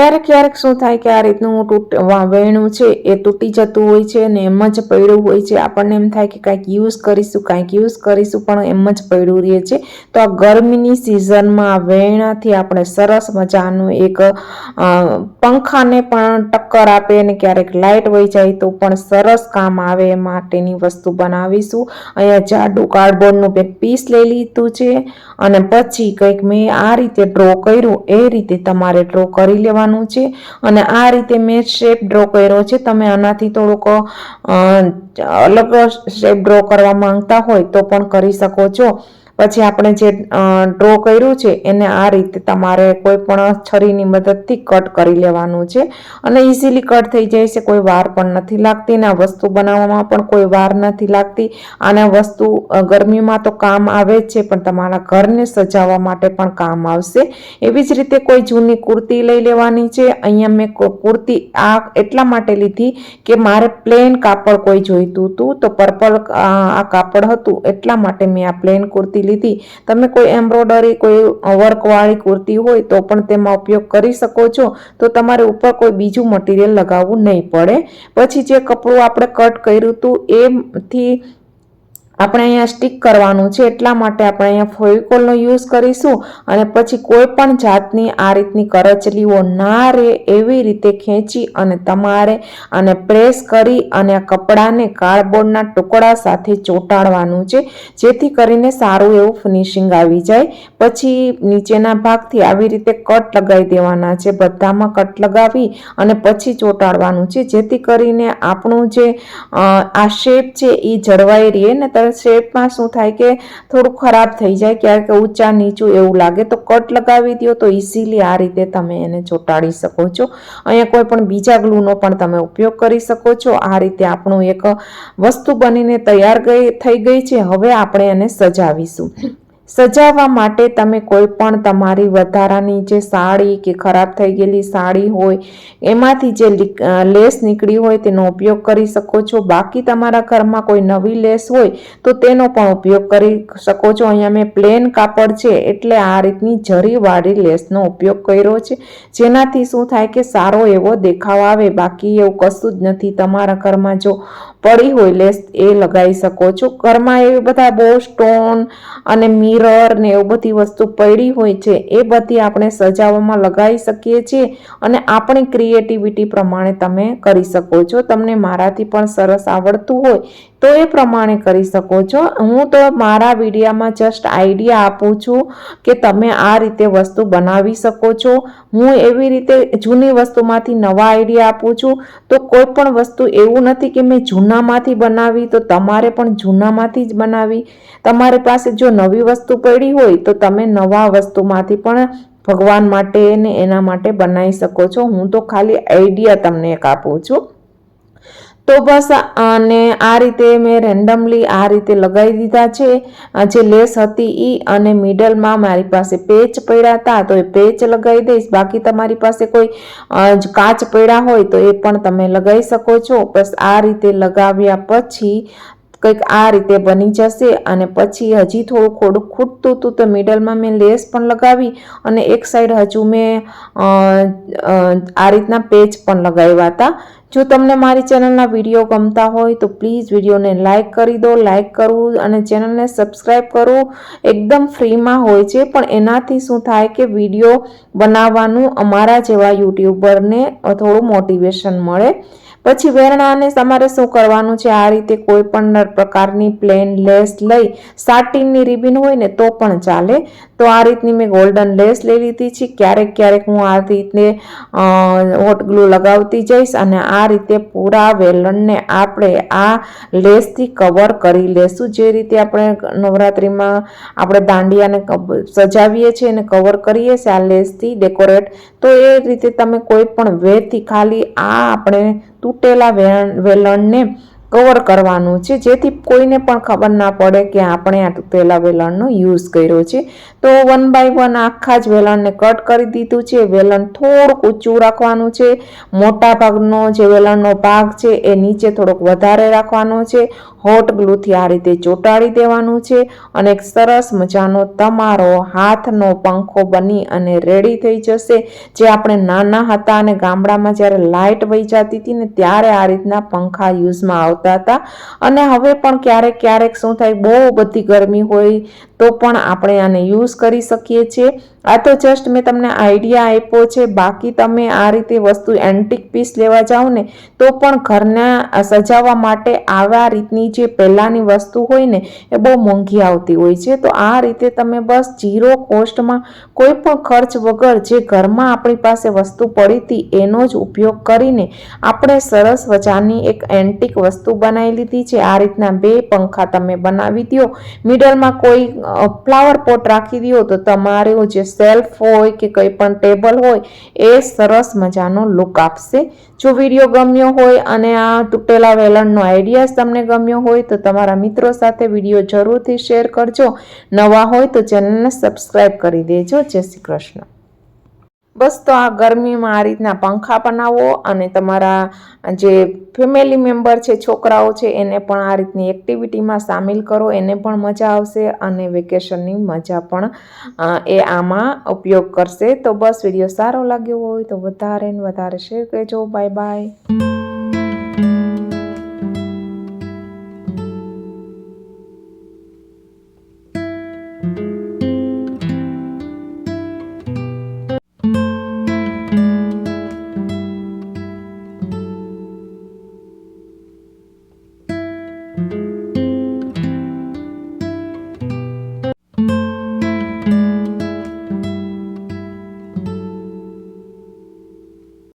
ક્યારેક ક્યારેક શું થાય કે આ રીતનું તૂટ વેણું છે, એ તૂટી જતું હોય છે અને એમ જ પડ્યું હોય છે. આપણને એમ થાય કે કાંઈક યુઝ કરીશું, કાંઈક યુઝ કરીશું, પણ એમ જ પડ્યું રહે છે. તો આ ગરમીની સિઝનમાં આ વેણાથી આપણે સરસ મજાનું એક પંખાને પણ ટક્કર આપે અને ક્યારેક લાઇટ વહી જાય તો પણ સરસ કામ આવે એ માટેની વસ્તુ બનાવીશું. અહીંયા જાડું કાર્ડબોર્ડનું એક પીસ લઈ લીધું છે અને પછી કંઈક મેં આ રીતે ડ્રો કર્યું, એ રીતે તમારે ડ્રો કરી લેવાનું. છે અને આ રીતે મેં શેપ ડ્રો કર્યો છે. તમે આનાથી થોડુંક અલગ શેપ ડ્રો કરવા માંગતા હોય તો પણ કરી શકો છો. પછી આપણે જે ડ્રો કર્યું છે એને આ રીતે તમારે કોઈ પણ છરીની મદદથી કટ કરી લેવાનું છે. અને ઇઝીલી કટ થઈ જાય છે, કોઈ વાર પણ નથી લાગતી અને આ વસ્તુ બનાવવામાં પણ કોઈ વાર નથી લાગતી. અને વસ્તુ ગરમીમાં તો કામ આવે જ છે, પણ તમારા ઘરને સજાવવા માટે પણ કામ આવશે. એવી જ રીતે કોઈ જૂની કુર્તી લઈ લેવાની છે. અહીંયા મેં કુર્તી આ એટલા માટે લીધી કે મારે પ્લેન કાપડ કોઈ જોઈતું હતું, તો પર્પલ આ કાપડ હતું, એટલા માટે મેં આ પ્લેન કુર્તી લીધી. તમે કોઈ એમ્બ્રોડરી કોઈ વર્કવાળી કુર્તી હોય તો પણ તેમાં ઉપયોગ કરી શકો છો. તો તમારે ઉપર કોઈ બીજું મટીરિયલ લગાવવું નહીં પડે. પછી જે કપડું આપણે કટ કર્યું હતું એથી આપણે અહીંયા સ્ટીક કરવાનું છે, એટલા માટે આપણે અહીંયા ફેવિકોલનો યુઝ કરીશું અને પછી કોઈ પણ જાતની આ રીતની કરચલીઓ ના રહે એવી રીતે ખેંચી અને તમારે આને પ્રેસ કરી અને આ કપડાને કાર્ડબોર્ડના ટુકડા સાથે ચોંટાડવાનું છે, જેથી કરીને સારું એવું ફિનિશિંગ આવી જાય. પછી નીચેના ભાગથી આવી રીતે કટ લગાવી દેવાના છે, બધામાં કટ લગાવી અને પછી ચોંટાડવાનું છે, જેથી કરીને આપણું જે આ શેપ છે એ જળવાઈ રહે ને તરત શેપમાં શું થાય કે થોડું ખરાબ થઈ જાય, ક્યારેક ઊંચા, નીચું એવું લાગે, તો કટ લગાવી દો તો ઇઝીલી આ રીતે તમે એને ચોંટાડી શકો છો. અહીંયા કોઈ પણ બીજા ગ્લુનો પણ તમે ઉપયોગ કરી શકો છો. આ રીતે આપણું એક વસ્તુ બનીને તૈયાર ગઈ, થઈ ગઈ છે. હવે આપણે એને સજાવીશું. સજાવવા માટે તમે કોઈ પણ તમારી વધારાની જે સાડી કે ખરાબ થઈ ગયેલી સાડી હોય, એમાંથી જે લેસ નીકળી હોય તેનો ઉપયોગ કરી શકો છો. બાકી તમારા ઘરમાં કોઈ નવી લેસ હોય તો તેનો પણ ઉપયોગ કરી શકો છો. અહીંયા મેં પ્લેન કાપડ છે એટલે આ રીતની જરીવાળી લેસનો ઉપયોગ કર્યો છે. જેનાથી શું થાય કે સારો એવો દેખાવ આવે. બાકી એવું કશું જ નથી. તમારા ઘરમાં જો પડી હોય લેસ એ લગાવી શકો છો. ઘરમાં એવી બધા બહુ સ્ટોન અને મિરર ને એવું બધી વસ્તુ પડી હોય છે, એ બધી આપણે સજાવવામાં લગાવી શકીએ છીએ અને આપણી ક્રિએટિવિટી પ્રમાણે તમે કરી શકો છો. તમને મારાથી પણ સરસ આવડતું હોય તો એ પ્રમાણે કરી શકો છો. હું તો મારા વિડીયામાં જસ્ટ આઈડિયા આપું છું કે તમે આ રીતે વસ્તુ બનાવી શકો છો. હું એવી રીતે જૂની વસ્તુમાંથી નવા આઈડિયા આપું છું. તો કોઈ પણ વસ્તુ એવું નથી કે મેં જૂનામાંથી બનાવી તો તમારે પણ જૂનામાંથી જ બનાવી. તમારી પાસે જો નવી વસ્તુ પડી હોય તો તમે નવા વસ્તુમાંથી પણ ભગવાન માટે ને એના માટે બનાવી શકો છો. હું તો ખાલી આઈડિયા તમને એક આપું છું. તો બસ અને આ રીતે મેં રેન્ડમલી આ રીતે લગાવી દીધા છે. જે લેસ હતી એ અને મિડલમાં મારી પાસે પેચ પડ્યા હતા, તો એ પેચ લગાવી દઈશ. બાકી તમારી પાસે કોઈ કાચ પડ્યા હોય તો એ પણ તમે લગાવી શકો છો. બસ આ રીતે લગાવ્યા પછી કંઈક આ રીતે બની જશે અને પછી હજી થોડું થોડું ખૂટતું હતું તો મિડલમાં મેં લેસ પણ લગાવી અને એક સાઈડ હજુ મેં આ રીતના પેચ પણ લગાવ્યા હતા. જો તમને મારી ચેનલના વીડિયો ગમતા હોય તો પ્લીઝ વિડીયોને લાઇક કરી દો લાઇક કરવું અને ચેનલને સબસ્ક્રાઈબ કરવું એકદમ ફ્રીમાં હોય છે. પણ એનાથી શું થાય કે વીડિયો બનાવવાનું અમારા જેવા યુટ્યુબરને થોડું મોટિવેશન મળે. પછી વેરણાને તમારે શું કરવાનું છે? આ રીતે કોઈ પણ પ્રકારની પ્લેન લેસ લઈ સાટીનની રિબિન હોય ને તો પણ ચાલે. તો આ રીતની મેં ગોલ્ડન લેસ લઈ લીધી છે. ક્યારેક ક્યારેક હું આ રીતે હોટ ગ્લુ લગાવતી જઈશ અને આ રીતે પૂરા વેલણને આપણે આ લેસથી કવર કરી લેશું. જે રીતે આપણે નવરાત્રિમાં આપણે દાંડિયાને સજાવીએ છીએ અને કવર કરીએ છીએ આ લેસથી ડેકોરેટ તો એ રીતે તમે કોઈ પણ વેથી ખાલી આ આપણે તૂટેલા વેલણને કવર કરવાનું છે. જેથી કોઈને પણ ખબર ના પડે કે આપણે આ તૂટેલા વેલણનો યુઝ કર્યો છે. તો વન બાય વન આખા જ વેલણને કટ કરી દીધું છે. વેલણ થોડુંક ઊંચું રાખવાનું છે. મોટા ભાગનો જે વેલણનો ભાગ છે એ નીચે થોડોક વધારે રાખવાનો છે. હોટ ગ્લુથી આ રીતે ચોંટાડી દેવાનું છે. અને એક સરસ મજાનો તમારો હાથનો પંખો બની અને રેડી થઈ જશે. જે આપણે નાના હતા અને ગામડામાં જ્યારે લાઇટ વહી જતી હતી ને ત્યારે આ રીતના પંખા યુઝમાં આવતા હતા. અને હવે પણ ક્યારેક ક્યારેક શું થાય, બહુ બધી ગરમી હોય તો પણ આપણે આને યુઝ કરી શકીએ છીએ. આ તો જસ્ટ મેં તમને આઈડિયા આપ્યો છે, બાકી તમે આ રીતે વસ્તુ એન્ટિક પીસ લેવા જાઓ ને, તો પણ ઘરના સજાવવા માટે આવા રીતની જે પહેલાંની વસ્તુ હોય ને, એ બહુ મોંઘી આવતી હોય છે. તો આ રીતે તમે બસ જીરો કોસ્ટમાં કોઈ પણ ખર્ચ વગર જે ઘરમાં આપણી પાસે વસ્તુ પડી હતી, એનો જ ઉપયોગ કરીને આપણે સરસ મજાની એક એન્ટિક વસ્તુ બનાવી લીધી છે. આ રીતના બે પંખા તમે બનાવી દો મિડલમાં કોઈ ફ્લાવર પોટ રાખી દો તો તમારે જે સેલ્ફ હોય કે કંઈ પણ ટેબલ હોય, એ સરસ મજાનો લુક આપશે. જો વીડિયો ગમ્યો હોય અને આ તૂટેલા વેલણનો આઈડિયાઝ તમને ગમ્યો હોય, તો તમારા મિત્રો સાથે વીડિયો જરૂરથી શેર કરજો. નવા હોય તો ચેનલને સબસ્ક્રાઈબ કરી દેજો. જય શ્રી કૃષ્ણ. બસ તો આ ગરમીમાં આ રીતના પંખા બનાવો અને તમારા જે ફેમિલી મેમ્બર છે, છોકરાઓ છે, એને પણ આ રીતની એક્ટિવિટીમાં સામેલ કરો. એને પણ મજા આવશે અને વેકેશનની મજા પણ એ આમાં ઉપયોગ કરશે. તો બસ વીડિયો સારો લાગ્યો હોય તો વધારે ને વધારે શેર કરજો. Bye bye